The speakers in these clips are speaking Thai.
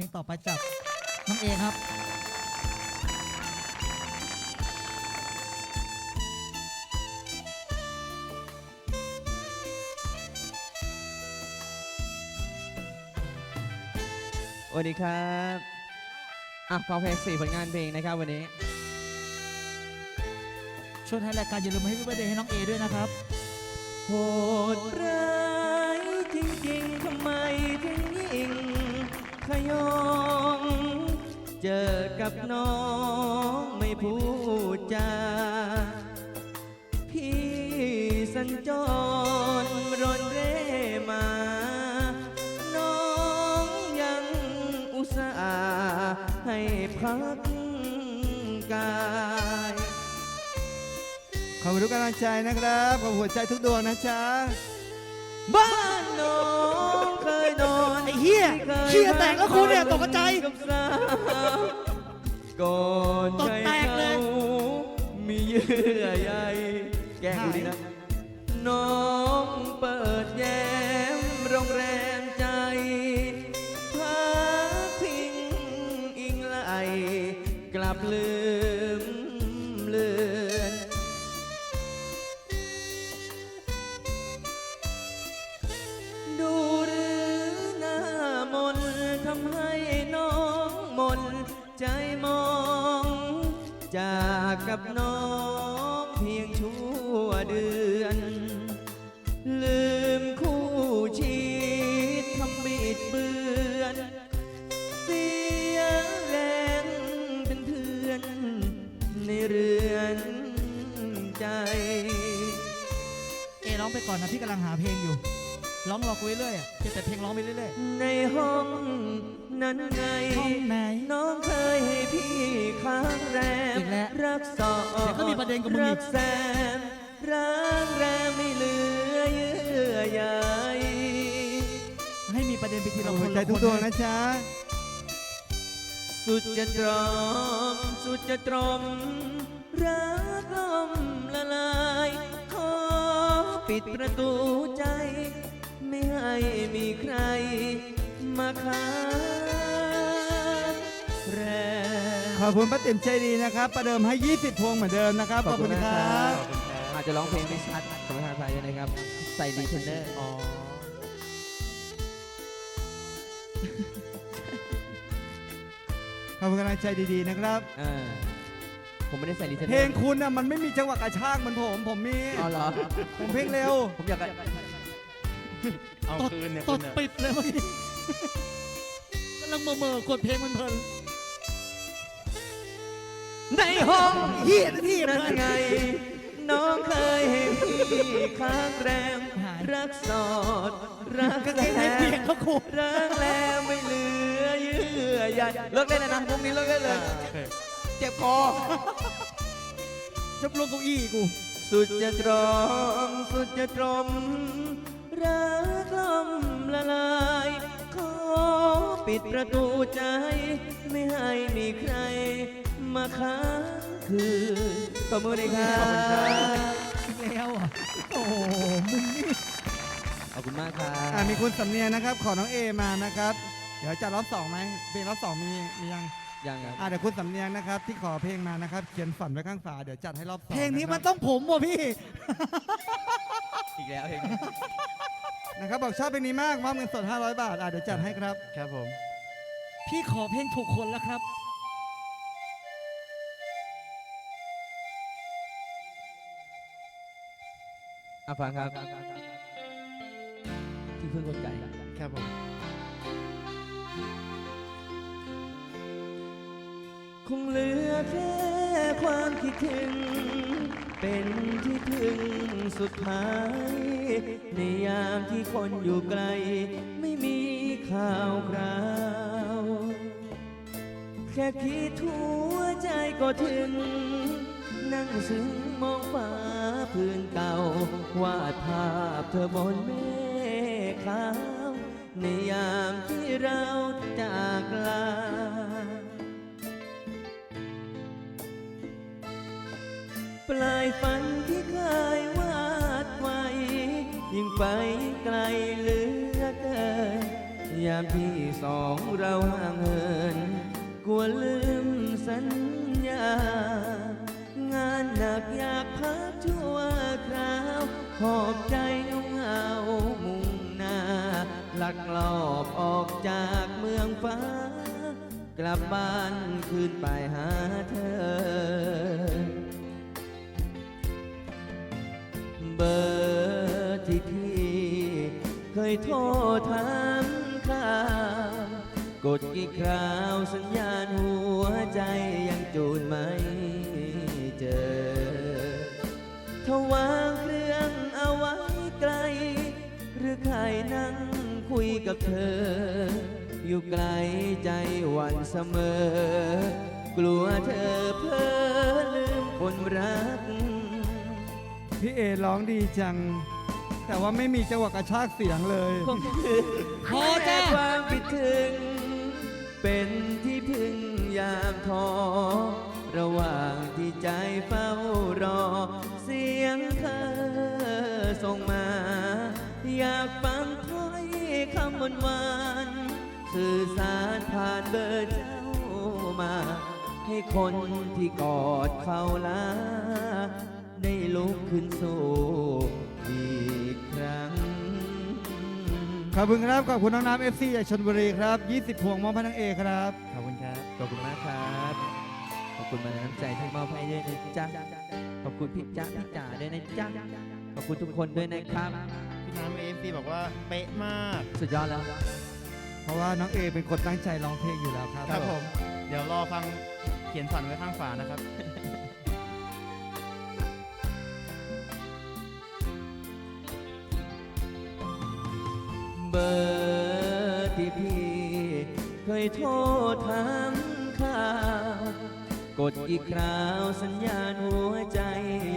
ลงต่อไปจากน้องเอครับ สวัสดีครับอะฟังเพลงสี่ผลงานเพลงนะครับวันนี้ ช่วยให้รายการอย่าลืมให้พี่เบอร์เดย์ให้น้องเอด้วยนะครับ โหดร้าย ขยองเจอกับน้องไม่พูดจา พี่สัญจรรอนเร่มา น้องยังอุตส่าห์ให้พักกายขอบคุณทุกกำลังใจนะครับ ขอบหัวใจทุกดวงนะจ๊ะ บ้านน้อง นอนไอ้เหี้ยเหี้ยแตกแล้วคุณเนี่ยตกใจกับสาวก่อนตกแตกเลยให้ขามีเยื่อใยแกล้งดูดีนะ น้องเปิดแย้ จากกับน้องเพียงชั่วเดือน ลืมคู่ชีวิตทำบิดเบือน เสียแรงเป็นเพื่อน ในเรือนใจ เอร้องไปก่อนนะพี่กำลังหาเพลงอยู่ ร้องรอกูเรื่อยๆอะเก็บแต่เพลงร้องไปเรื่อยในห้องนั้นไงห้องไหน น้องเคยให้พี่ค้างแรมอีกแล้วรักสอเดี๋ยวก็มีประเด็นกับมึงอีก รัแซมรักแรมไม่เหลือเยื่อใยๆให้มีประเด็นไปทีขอละบคคุณนหัวใจละทุกคนดวงนะจ๊ะสุดจะตรอม สุดจะตรอม รักล่อมละลาย ขอปิดประตูใจ ไม่ให้มีใครมาค้างแรมขอบคุณป้าติ๋มใจดีนะครับ ประเดิมให้ 20 พวงเหมือนเดิมนะครับ ขอบคุณครับ อาจจะร้องเพลงไม่ชัดขอประทานอภัยด้วยนะครับ ใส่ดีเทนเนอร์ อ๋อ ขอบคุณกำลังใจดีๆนะครับ อ่า ผมไม่ได้ใส่ดีเทนเนอร์เพลงคุณน่ะมันไม่มีจังหวะกระชากเหมือนผม ผมมี อ๋อเหรอ ผมเพลงเร็ว ผมอยาก เอาตดคืนเนี่ยตคุดณเนี่ยปิดเลยเมื่อกี้กำลังเมื่อๆกดเพลงมันเพลินในห้องเหี้ยนะที่นั่นไง น้องเคยให้พี่ค้างแรมหายรักสอด รักกางแรเกงในเปลี่ยนมเขาครูรักแล้วไม่เหลือเยื่อใยเลิกเล่นเลยนะพวกนี้เลิกเล่นเลย โอเคเจ็บคอจะลงเก้าอี้กู สุดจะตรอมสุดจะตรม รักล่อมละลายขอปิดประตูใจ ไม่ให้มีใคร มาค้างคืนประมือเลยครับแล้วอะโอ้โหมึงนี่ขอบคุณมากครัอ่าบมีคุณสำเนียงนะครับ ขอน้องเอมานะครับ เดี๋ยวจะรอบสองไหมเพลงรอบสองมีมียัง ยังครับ อ่าเดี๋ยวคุณสำเนียงนะครับ ที่ขอเพลงมานะครับ เขียนฝันไว้ข้างฝาเดี๋ยวจัดให้รอบสองเพลงนี้ะคมัรับนต้องผมว่ะพี่ อีกแล้วเพลงนะครับ บอกชอบเพลงนี้มากมอบเงินสด 500 บาทอ่าเดี๋ยวจัดให้ครับ ครับผม พี่ขอเพลงถูกคนแล้วครับ อะฟังครับ ที่เพื่อนคนไก่ครับผม คงเหลือแค่ความคิดถึง เป็นที่ถึงสุดท้าย ในยามที่คนอยู่ไกล ไม่มีข่าวคราว แค่คิดหัวใจก็ถึง นั่งซึ้งมองฟ้าพื้นเก่าวาดภาพเธอบนเมฆขาว ในยามที่เราจากลา ปลายฝันที่เคยวาดไว้ ยิ่งไปไกลเหลือเกินอยามที่สองเราห่างเหินกลัวลืมสัญญา งานหนักอยากพักชั่วคราวหอบใจเงาเหงามุ่งหน้าลักลอบออกจากเมืองฟ้า กลับบ้านคืนไปหาเธอ เบอร์ที่พี่เคยโทรถามข่ากดกี่คราวสัญญาณหัวใจยังจูนไม่เจอถวางเครื่องเอาไว้ไกล หรือใครนั่งคุยกับเธอ อยู่ไกลใจหวันเสมอ กลัวเธอเพ้อลืมคนรัก พี่เอร้องดีจัง แต่ว่าไม่มีจังหวะกระชากเสียงเลยคงคือพอจ้ะแค่ความคิดถึง เป็นที่พึ่งยามท้อระหว่างที่ใจเฝ้ารอ เสียงเธอส่งมา อยากฟังถ้อยคำหวานหวานๆสื่อสารผ่านเบอร์เจ้ามา ให้คนที่กอดเขาลา ได้ลุกขึ้นสู้อีกครั้ง ขอบคุณครับขอบคุณน้องน้ำเอฟซีจากชนบุรีครับ 20พวงมอบให้น้องเอครับ ขอบคุณครับ ขอบคุณมากครับ ขอบคุณมาในน้ำใจที่มอบให้ด้วยนะจ๊ะ ขอบคุณพี่จ๊ะพี่จ๋าด้วยนะจ๊ะ ขอบคุณทุกคนด้วยนะครับ พี่น้ำเอฟซีบอกว่าเป๊ะมาก สุดยอดแล้ว เพราะว่าน้องเอเป็นคนตั้งใจร้องเพลงอยู่แล้วครับ ครับผม เดี๋ยวรอฟังเขียนฝันไว้ข้างฝานะครับ เบอร์ที่พี่เคยโทรถามข่าว กดกี่คราวสัญญาณหัวใจ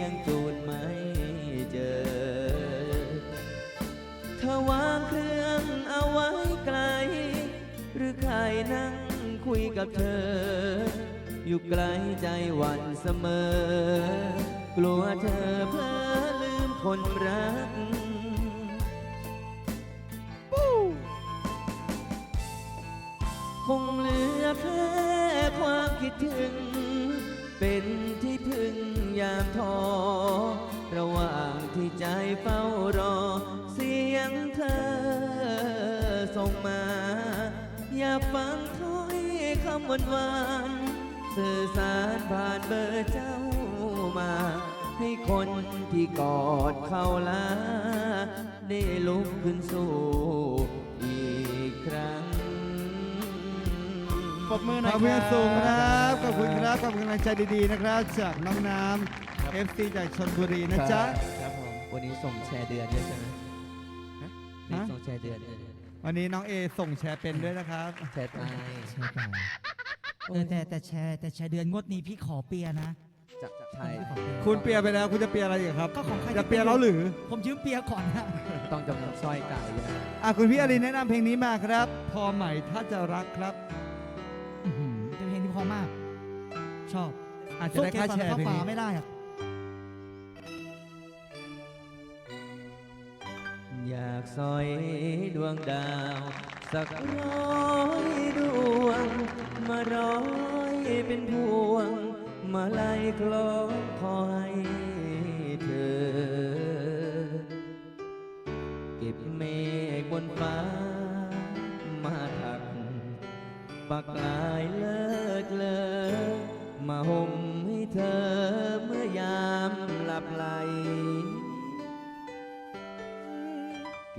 ยังจูนไม่เจอ เธอวางเครื่องเอาไว้ไกล หรือใครนั่งคุยกับเธอ อยู่ไกลใจหวั่นเสมอ กลัวเธอเพ้อลืมคนรัก แค่ความคิดถึง เป็นที่พึ่งยามท้อระหว่างที่ใจเฝ้ารอ เสียงเธอส่งมา อย่าฟังถ้อยคำหวานหวานสื่อสารผ่านเบอร์เจ้ามา ให้คนที่กอดเขาลาได้ลุกขึ้นสู้อีกครั้ง ปรบมือหน่ขอยอบคคุณรับสูงครับ ขอบคุณครับ ขอบคุณกำลังใจดีๆนะครับ จากน้องน้ำเอฟซีจากชนบุรีนะจ๊ะ ครับผมวันนี้ส่งแชร์เดือนด้วยใช่ไหมฮะนี่ส่งแชร์เดือนด้วยวันนี้น้องเอส่งแชร์เป็นด้วยนะครับ แชร์ใต้ใช่ป่ะเออแต่แต่แชร์แต่แชร์เดือนงวดนี้พี่ขอเปียร์นะจากไทยพี่ขอเปียร์คุณเปียร์ไปแล้วคุณจะเปียร์อะไรอีกครับก็ของใครจะเปียร์เราหรือ ผมยืมเปียร์ก่อนนะต้องจำนำสร้อยจ่ายเยอะอะคุณพี่อรินแนะนำเพลงนี้มาครับ พอใหม่ถ้าจะรักครับ อบอาจจะได้ค่าแชร์เพลงฟ้านี้ไม่ได้อะอยากสอยดวงดาว สักร้อยดวง มาร้อยเป็นพวง มาไล่คล้องคอยเธอ เก็บเมฆบนฟ้า มาถักปักลายเลิก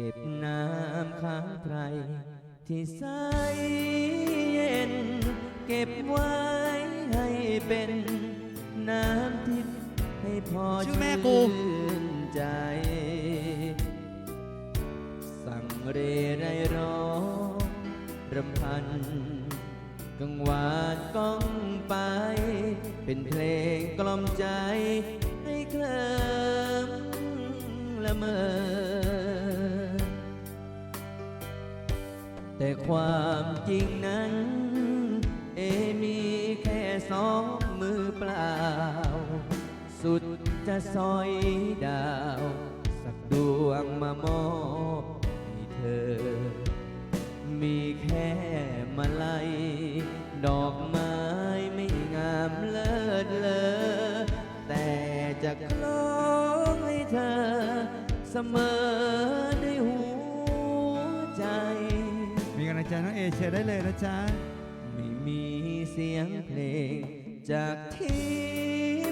ก็บน้ำค้างไพรที่ใสเย็น เก็บไว้ให้เป็นน้ำทิพย์ให้พอชื่อแม่กูยืนใจ สั่งเรไรร้องรำพัน กังวานก้องไป เป็นเพลงกล่อมใจให้เคลิ้มละเมอ แต่ความจริงนั้น เอมีแค่สองมือเปล่า สุดจะซอยดาว สักดวงมามอบให้เธอ มีแค่มาลัย ดอกไม้ไม่งามเลิศเลอ แต่จะคล้องให้เธอเสมอ มีกำลังใจน้องเอเชิญได้เลยนะจ๊ะ ไม่มีเสียงเพลง จากที่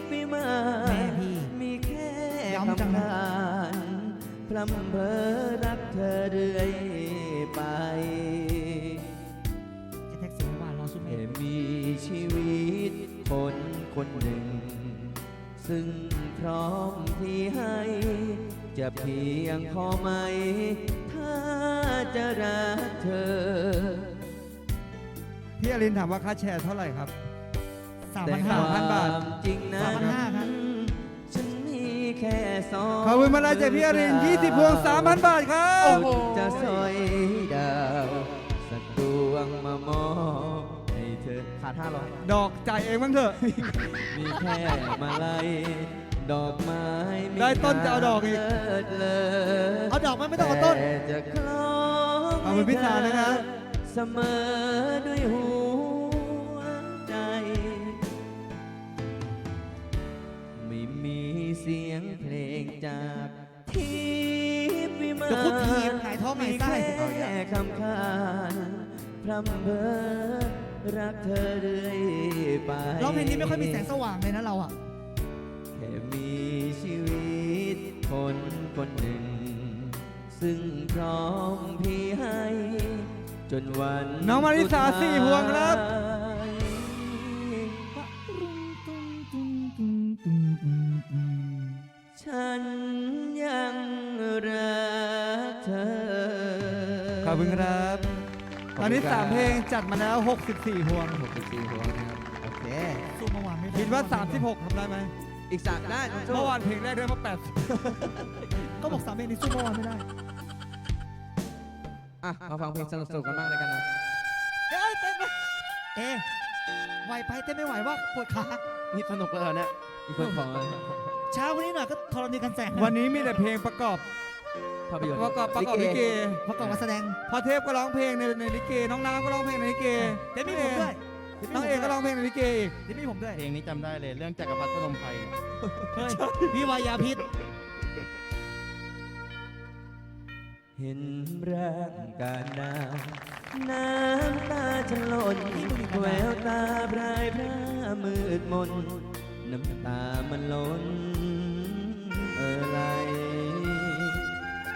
ปีมา แม่พี่มีแค่ย้ำจังคำนะพานพรำเพอรักเธอเรื่อยไปจะแท็กซี่ว่ารอสุเมแค่ธมีชีวิตคนคนหนึ่ง ซึ่งพร้อมที่ให้ จะเพียงพอไหมถ้า จะรักเธอพี่อลินถามว่าค่าแชร์เท่าไหร่ครับ สามแต่พันคห้าพันบาทวามจริงนะสามพันห้าครับ ฉันมีแค่สองขอบคุณมาลายจากพี่อริน20พวง3,000 บาทครับจะสอยดาวสักดวงมามอบให้เธอขาดห้าร้อยดอกจ่ายเองบ้างเถอะ มีแค่มาลัยดอกไม้ม่ได้ต้นจะเอาดอกอีก เลิศเลอ เอาดอกมาไม่ต้องเอาต้น แต่จะคล้อง ขอบคุณพี่สาวนะครับ เสมอด้วยหัวใจ ไม่มีเสียงเพลงจากที่วิมานเดี๋ยวคุณทีมหายท้องหายไส้มีแค่คำคานพร่ำเพ้อรักเธอเรื่อยไป ร้องเพลงนี้ไม่ค่อยมีแสงสว่างเลยนะเราอะ แค่มีชีวิตคนคนหนึ่ง ซึ่งพร้อมพี่ให้ จนวันน้องมาริสาสุดท้ยสี่พวงครับ ฉันยังรักเธอ ขอบคุณครับ ตอนนี้ขบคุณครับ3เพลงจัดมาแล้ว 64พวง 64พวงนะครับโอเค สู้เมื่อวานไม่ได้คิดว่า 36ทำได้ไหมอีกสามได้น้องโจ้เมื่อวานเพลงแรกได้มาก็บอกสามเพลงนี้สู้เมื่อวานไม่ได้ อะมาฟังเพลงสนุกๆกันบ้างเลยกันนะเอ้ยเต้นไปเอ๊ะไหวไปเต้นไม่ไหวว่าปวดขานี่สนุกเลยเหรอเนี่ยอีกคนขอเช้ากว่านี้หน่อยก็ธรณีกันแสง80วันนี้มีแต่เพลงประกอบภาพยนตร์ประกอบประกอบลิเกประกอบการแสดงพอเทพก็ร้องเพลงในในลิเกน้องน้ำก็ร้องเพลงในลิเกเดี๋ยวมีผมด้วยน้องเอกก็ร้องเพลงในลิเกอีกเดี๋ยวมีผมด้วยเพลงนี้จำได้เลยเรื่องจักรพรรดิพนมไพรเนี่ยเฮ้ยพี่วายาพิษ เห็นร่างกายนางน้ำตาจะหล่นแววตาพรายพระมืดมน น้ำตามันล้นเออไหล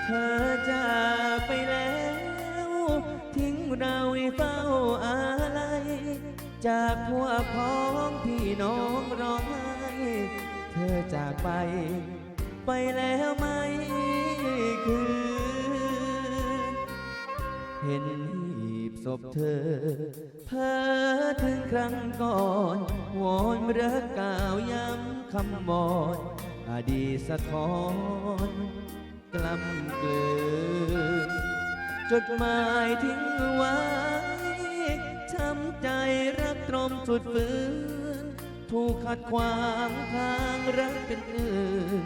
เธอจากไปแล้ว ทิ้งเราเฝ้าอะไรจากพวกพ้องพี่น้องร้องไห้เธอจากไป ไปแล้วไหมคืน เห็นหีบศพเธอ เพ้อถึงครั้งก่อนวอนรักกล่าวย้ำคำบอนอดีตสะท้อนกล้ำเกลือจดหมายทิ้งไว้ช้ำใจรักตรมสุดฝืนถูกขัดขวางทางรักเป็นอื่น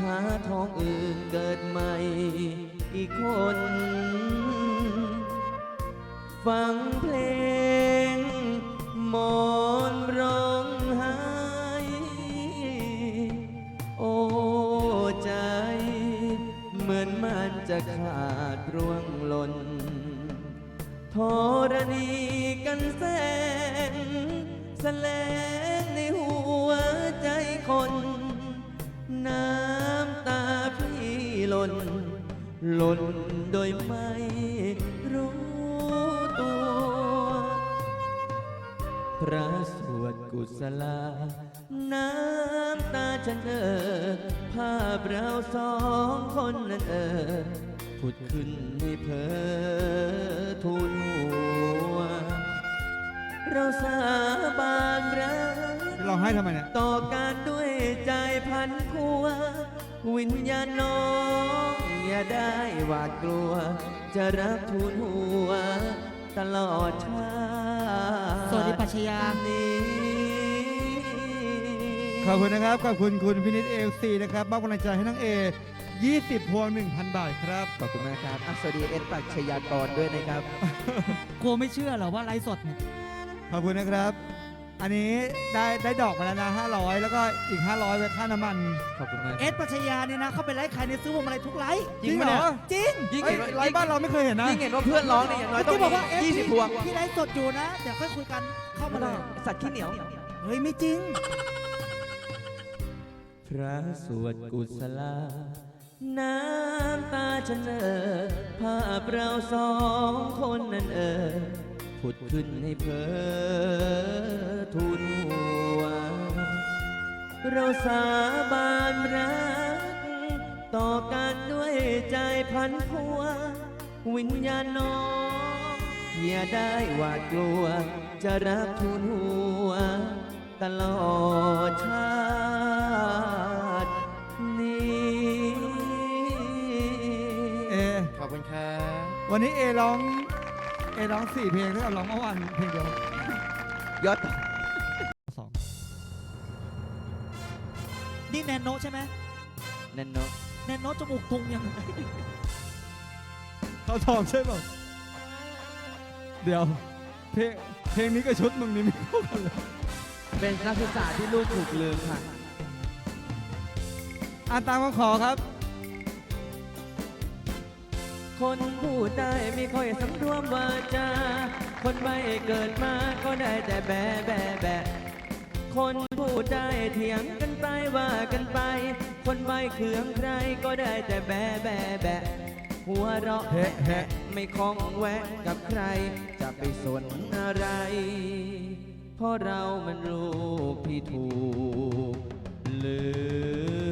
หาทองอื่นเกิดใหม่อีกคน ฟังเพลงมอนร้องไห้ โอ้ใจ เหมือนมันจะขาดร่วงหล่นธรณีกันแสงแสลงในหัวใจคน น้ำตาพี่หล่นหล่นโดยไม่ ระสวดกุศลา น้ำตาฉันเออภาพเราสองคนนั้นเออผุดขึ้นให้เพอทูลหัว เราสาบานรักร้องให้ทำไมเนี่ย ต่อการด้วยใจพันพัว วิญญาณน้องอย่าได้หวาดกลัว จะรักทูลหัว ตลอดชาติ สวัสดีปัชญานี้ขอบคุณนะครับ ขอบคุณคุณพินิจเอลซีนะครับมอบกำลังใจให้น้องเอ 20 พวง 1,000 บาทครับ ขอบคุณมากครับอะสวัสดีเอ็ดปักชยากรด้วยนะครับ กลัวไม่เชื่อเหรอว่าไลฟ์สดเนี่ย ขอบคุณนะครับ อันนี้ได้ได้ดอกมาแล้วนะ 500 แล้วก็อีก 500ไว้ค่าน้ำมัน ขอบคุณมาก เอสปัชญาเนี่ยนะเขาเป็นไลฟ์ขายในซื้อพวงมาลัยทุกไลฟ์จริงเหรอจริงยิ่งเฮ้ยเห็นว่า ไลฟ์บ้านเราไม่เคยเห็นนะ ยิ่งเห็นว่าเพื่อนร้องเนี่ยอย่างน้อยต้องที่บอกว่าเอสยี่สิบพวงที่ไลฟ์สดอยู่นะ เดี๋ยวค่อยคุยกันเข้ามาเลยสัตว์ขี้เหนียว เฮ้ยไม่จริง พระสวดกุศลา น้ำตาฉันเออภาพเราสองคนนั้นเออ ผุดขึ้นให้เพอทูลหัว เราสาบานรัก ต่อกันด้วยใจพันพัว วิญญาณน้องอย่าได้หวาดกลัว จะรักทูลหัว ตลอดชาตินี้ เอ ขอบคุณครับ วันนี้เอร้อง เอร้อง4เพลงเท่ากับร้องเมื่อวานเพลงเดียวยอดสองนี่แนนโนใช่ไหมแน่นเนาะแนนโนจมูกทุงยังเขาทองใช่เปล่าเดี๋ยว เพลงเพลงนี้กับชุดมึงนี่ไม่เข้ากันเลยเป็นนักศึกษาที่ลูกถูกลืมค่ะอ่านตามคำขอครับ คนพูดได้ไม่ค่อยสำรวมวาจา คนไม่เกิดมาก็ได้แต่แบะแบะแบะคนพูดได้เถียงกันไปว่ากันไป คนไม่เคืองใครก็ได้แต่แบะแบะแบะหัวเราะแฮะแฮะไม่คล้องแวะกับใคร จะไปสนอะไร เพราะเรามันลูกที่ถูกลืม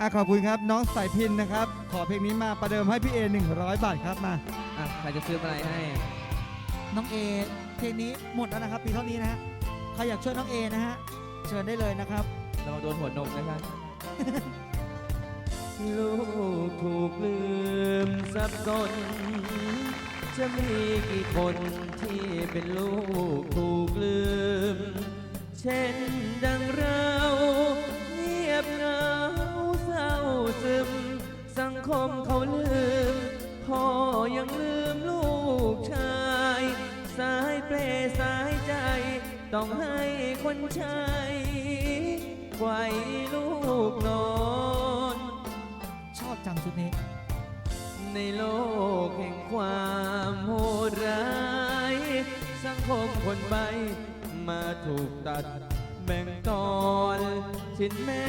อะขอบคุณครับน้องสายพินนะครับ ขอเพลงนี้มาประเดิมให้พี่เอ100 บาทครับมาอะใครจะซื้ออะไรให้ น้องเอเพลงนี้หมดแล้วนะครับปีเท่านี้นะฮะใครอยากช่วยน้องเอนะฮะเชิญได้เลยนะครับ เราโดนหัวนมนะครับ ลูกถูกลืมสับสน จะมีกี่คนที่เป็นลูกถูกลืม เช่นดังเรา ซึม สังคมเขาลืม พ่อยังลืมลูกชาย สายเปรสายใจ ต้องให้คนใช้ไว้ลูกนอน ชอบจังชุดนี้ ในโลกแห่งความโหดร้าย สังคมคนใบมาถูกตัดแบ่งตอน ชิ้นแม่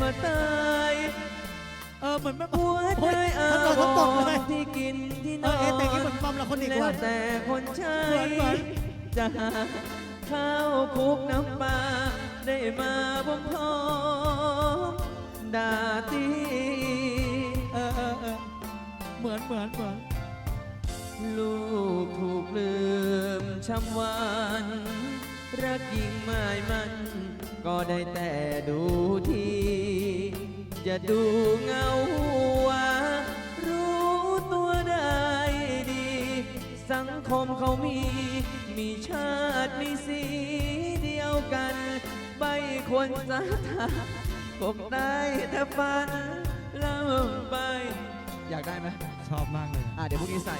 มาตายเออเหมือนแบบหัวใจโอ๊ยอาทั้งวตัวทั้งตกเลอยนที่กินที่นเอออนเอแต่งนี้เหมือนมัมละคนอีกแล้วว่าแต่คนใช้เหมือนเหมือน จะหาข้าวคลุกน้ำปลาได้มาบ่มพร้อมดาตี เออเออเออเหมือนเหมือนเหมือนลูกถูกลืมช้ำหวานรักยิ่งหมายมัน ก็ได้แต่ดูที จะดูเงาหัวรู้ตัวได้ดี สังคมเขามี มีชาติมีสีเดียวกันใบควรจะทากบได้แต่ฝันเริ่มไป อยากได้ไหมชอบมากเลย อะเดี๋ยวพรุ่งนี้ใส่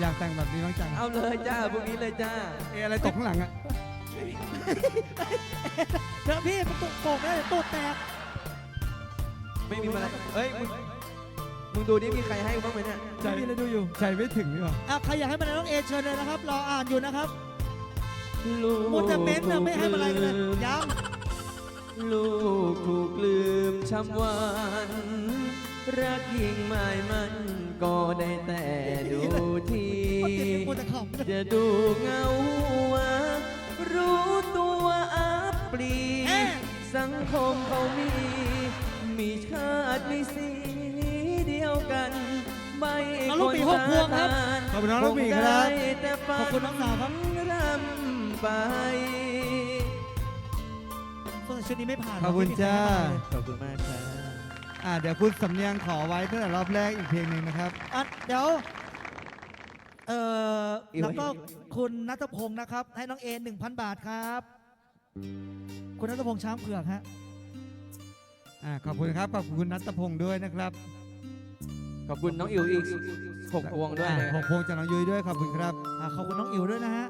อยากแต่งแบบนี้บ้างจังเอาเลยจ้าพรุ่งนี้เลยจ้า เออะไรตกข้างหลังอะเดี๋ยวพี่มันตุกโกกได้ตูดแตก ไม่มีอะไรเฮ้ยมึงมึงดูนี่มีใครให้บ้างไหมเนี่ยใจไม่มีอะไรดูอยู่ ใจไม่ถึงนี่หว่าอะใครอยากให้มันน้องเอเชิญเลยนะครับ รออ่านอยู่นะครับลูกมูจะเม้นต์นะไม่ให้มันอะไรกันเลยย้ลูกถูกลืมช้ำหวานรักยิ่งหมายมันก็ได้แต่ดูทีำมันติดเป็นมูจะขำเลยจะดูเงาหัวรู้ตัวอับปลีเอ๊ะสังคมเขามี มีชาติมีสีเดียวกันไม่น้องลูกหมีหกพวงครับขอบคุณน้องลูกหมีครับงได้แต่ฝันขอบคุณน้องสาวครับรำไปส่วนชุดนี้ไม่ผ่านขอบคุณจ้าขอบคุณมากครับอ่าเดี๋ยวคุณสำเนียงขอไว้ตั้งแต่รอบแรกอีกเพลงหนึ่งนะครับอะเดี๋ยวเอออิ๋วแล้วก็อิ๋วคุณนัทพงศ์นะครับ ให้น้องเอหนึ่งพันบาทครับ คุณนัทพงศ์ช้างเผือกฮะ อ่าขอบคุณครับขอบคุณนัทพงศ์ด้วยนะครับขอบคุณน้องอิ๋วอีกหกพวงด้วยอ่านะหกพวงจากน้องยุ้ยด้วยขอบคุณครับ อ่าขอบคุณน้องอิ๋วด้วยนะฮะ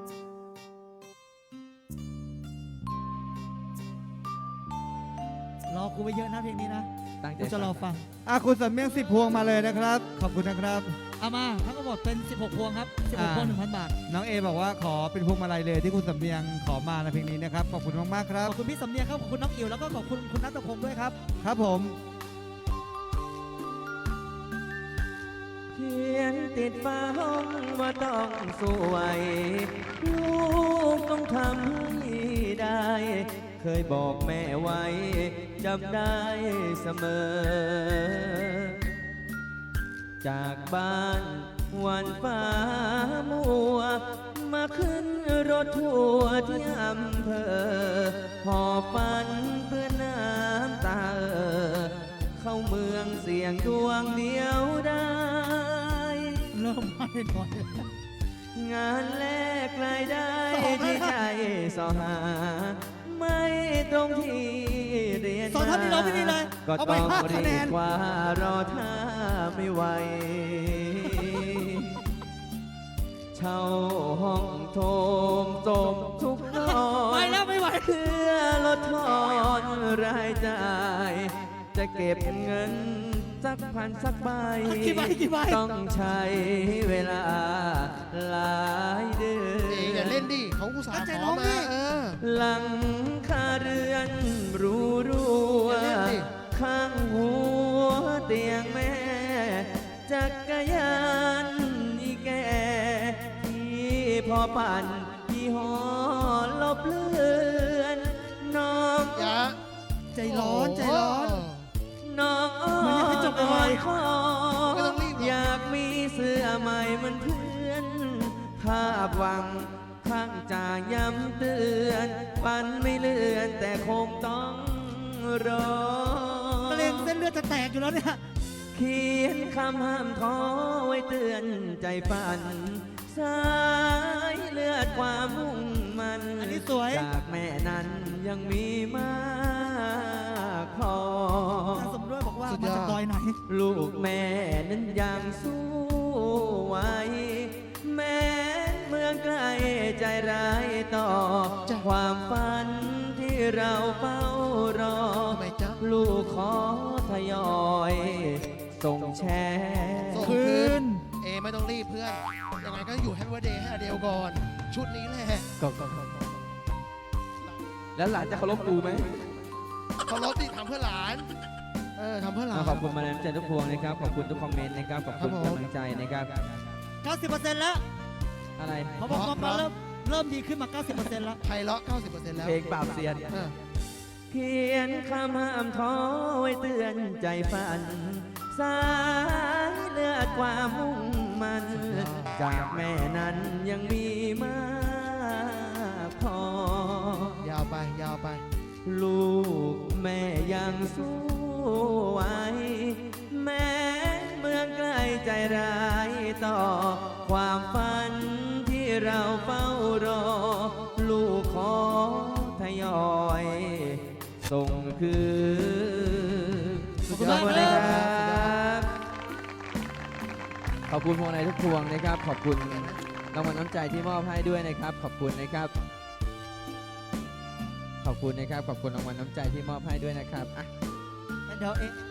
รอกูไปเยอะนะเพลงนี้นะ ตั้งใจกูจะรอฟัง อ่าคุณสำเนียงสิบพวงมาเลยนะครับ ขอบคุณนะครับ เอามาทั้งหมดเป็น 16 พวงครับอ่า16 พวง 1,000 บาท น้องเอบอกว่าขอเป็นพวงมาลัยเลยที่คุณสำเนียงขอมาในเพลงนี้นะครับ ขอบคุณมากๆครัขบ อบคุณพี่สำเนียงครับ ขอบคุณน้องอิ๋วแล้วก็ขอบคุณคุณนัทพงศ์ด้วยครับ ครับผม เขียนติดฟ้าห้องว่าต้องสวย ลูกต้องทำให้ได้ เคยบอกแม่ไว้จำได้เสมอ จากบ้านวันฟ้ามัว มาขึ้นรถทัวร์ที่อำเภอหอฝันเพื่อน้ำตาเข้าเมืองเสียงดวงเดียวได้เริ่มมาเล่นก่อนงานแลกรายได้ที่ใจสอหา ไม่ตรงที่เรียนสอนท่อนนี้ร้องไม่ดีเลยก็เอาไปต้องห้าเรีคะแนยนกว่ารอท่าไม่ไหว เช่าห้องโถมโตมทุกนอไปนแล้วไม่ไหว เพื่อลดทอนรายจ่าย จะเก็บเงิน สักพันสักใบกี่ใบกี่ใบ ต้องใช้เวลาหลายเดืเองอย่าอนเล่นดิเขาอุตส่าตั้ห์งใจขร้อองมาดิเออ หลังคาเรือนรู้รัวอย่าเล่นดิ ข้างหัวเตียงแม่จักรยานอีแก่ที่พอปั่นยี่ห้อลบเลือนน้อง อย่าใจร้อนใจร้อน น้องอ้อมันยังไม่จบเลย ขอไม่ต้องรีบหรอกอยากมีเสื้อใหม่เหมือนเพื่อน ภาพหวังข้างจาย้ำเตือนปันไม่เลื่อนแต่คงต้องรอ มะเร็งเส้นเลือดจะแตกอยู่แล้วเนี่ย เขียนคำห้ามท้อไว้เตือนใจฝัน สายเลือดความมุ่งมันอันนี้สวย จากแม่นั้นยังมีมาก พอทางสมด้วยบอกว่าสุดมายอด จากดอยไหน ลูกแม่นั้นยังสู้ไหวแม้เมืองไกลใจร้ายต่อ จ้ะความฝันที่เราเฝ้ารอ ทำไมจ๊ะลูกขอทยอยส่งแชร์ส่ง คืน เอไม่ต้องรีบเพื่อน ยังไงก็อยู่แฮปปี้เดย์ให้อเดลก่อน ชุดนี้แหละ ก็ก็ก็ก็แล้วหลานจะเคารพกูไหม เคารพดิทำเพื่อหลาน เออทำเพื่อหลานอ่าขอบคุณมาแล้วใจทุกพวงนะครับ ขอบคุณทุกคอมเมนต์นะครับ ขอบคุณครับผม กำลังใจนะครับ 90%แล้วอะไร เขาบอกว่ามาเริ่มเริ่มดีขึ้นมา 90%แล้ว ไพเราะ90%แล้วเพลงปราบเซียน เออเขียนคำห้ามท้อไว้เตือนใจฝัน สายเลือดความมุ่งมันจากแม่นั้นยังมีมากพอ ยาวไปยาวไป ลูก แม่ยังสู้ไหวแม้เมืองใกล้ใจร้ายต่อ ความฝันที่เราเฝ้ารอ ลูกขอทยอย ส่งคืนสุดยอดขอบคุณนะครับขอบคุณพวงในทุกพวงนะครับ ขอบคุณรางวัลน้ำใจที่มอบให้ด้วยนะครับ ขอบคุณนะครับขอบ คุณนะครับ ขอบคุณรางวัลน้ำใจที่มอบให้ด้วยนะครับอะเดี๋ยวเอง